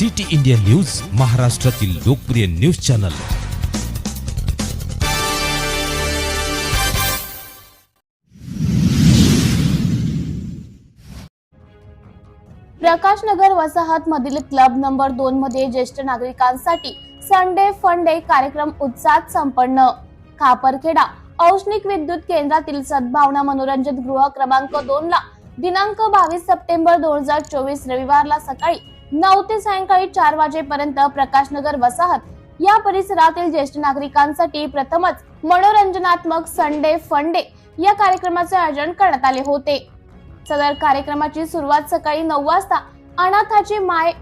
City India news महाराष्ट्रातील लोकप्रिय news channel. Prakash Nagar वसाहत मधील क्लब नंबर दोन मध्ये ज्येष्ठ नागरिकांसाठी संडे फंडे डे कार्यक्रम उत्साहात संपन्न. खापरखेडा औष्णिक विद्युत केंद्रातील सद्भावना मनोरंजन गृह क्रमांक दोन ला दिनांक बावीस सप्टेंबर दोन हजार चोवीस रविवारला सकाळी नऊ ते सायंकाळी चार वाजेपर्यंत प्रकाशनगर वसाहत या परिसरातील ज्येष्ठ नागरिकांसाठी प्रथमच मनोरंजनात्मक संडे फंडे या कार्यक्रमाचे आयोजन करण्यात आले होते. सदर कार्यक्रमाची सुरुवात सकाळी नऊ वाजता अनाथाची माय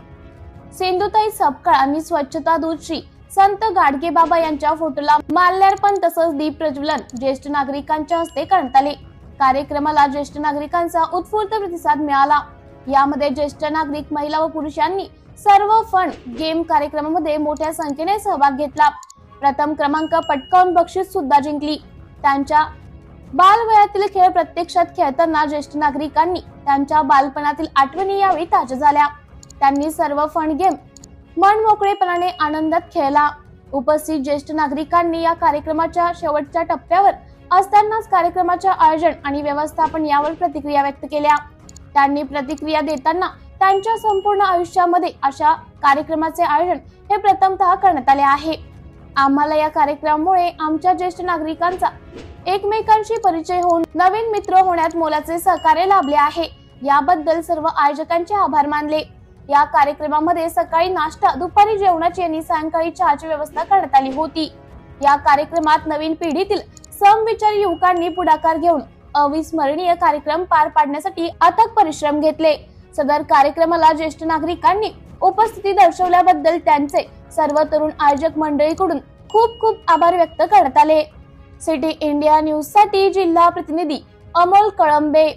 सिंधुताई सपकाळ आणि स्वच्छता दूत संत गाडगे बाबा यांच्या फोटोला माल्यार्पण तसंच दीप प्रज्वलन ज्येष्ठ नागरिकांच्या हस्ते करण्यात आले. कार्यक्रमाला ज्येष्ठ नागरिकांचा उत्स्फूर्त प्रतिसाद मिळाला. यामध्ये ज्येष्ठ नागरिक महिला व पुरुषांनी सर्व फंड गेम कार्यक्रमामध्ये मोठ्या संख्येने सहभाग घेतला. प्रथम क्रमांक पटकावून बक्षीस सुद्धा जिंकली. त्यांच्या बालवयातील खेळ प्रत्यक्षात खेळताना ज्येष्ठ नागरिकांनी त्यांच्या बालपणातील आठवणी यावेळी ताज्या झाल्या. त्यांनी सर्व फंड गेम मन मोकळेपणाने आनंदात खेळला. उपस्थित ज्येष्ठ नागरिकांनी या कार्यक्रमाच्या शेवटच्या टप्प्यावर असतानाच कार्यक्रमाचे आयोजन आणि व्यवस्थापन यावर प्रतिक्रिया व्यक्त केल्या. त्यांनी प्रतिक्रिया देताना त्यांच्या संपूर्ण आयुष्यामध्ये अशा कार्यक्रमाचे आयोजन हे प्रथमतः करण्यात आले आहे. आम्हाला या कार्यक्रमामुळे आमच्या ज्येष्ठ नागरिकांचा एकमेकांशी परिचय होऊन नवीन मित्र होण्यात मोलाचे सहकार्य लाभले आहे. याबद्दल सर्व आयोजकांचे आभार मानले. या कार्यक्रमामध्ये सकाळी नाश्ता दुपारी जेवणाची आणि सायंकाळी चहाची व्यवस्था करण्यात आली होती. या कार्यक्रमात नवीन पिढीतील समविचारी युवकांनी पुढाकार घेऊन अविस्मरणीय कार्यक्रम पार पाडण्यासाठी अथक परिश्रम घेतले. सदर कार्यक्रमाला ज्येष्ठ नागरिकांनी उपस्थिती दर्शवल्याबद्दल त्यांचे सर्व तरुण आयोजक मंडळीकडून खूप खूप आभार व्यक्त करण्यात आले. सिटी इंडिया न्यूजसाठी जिल्हा प्रतिनिधी अमोल कळंबे.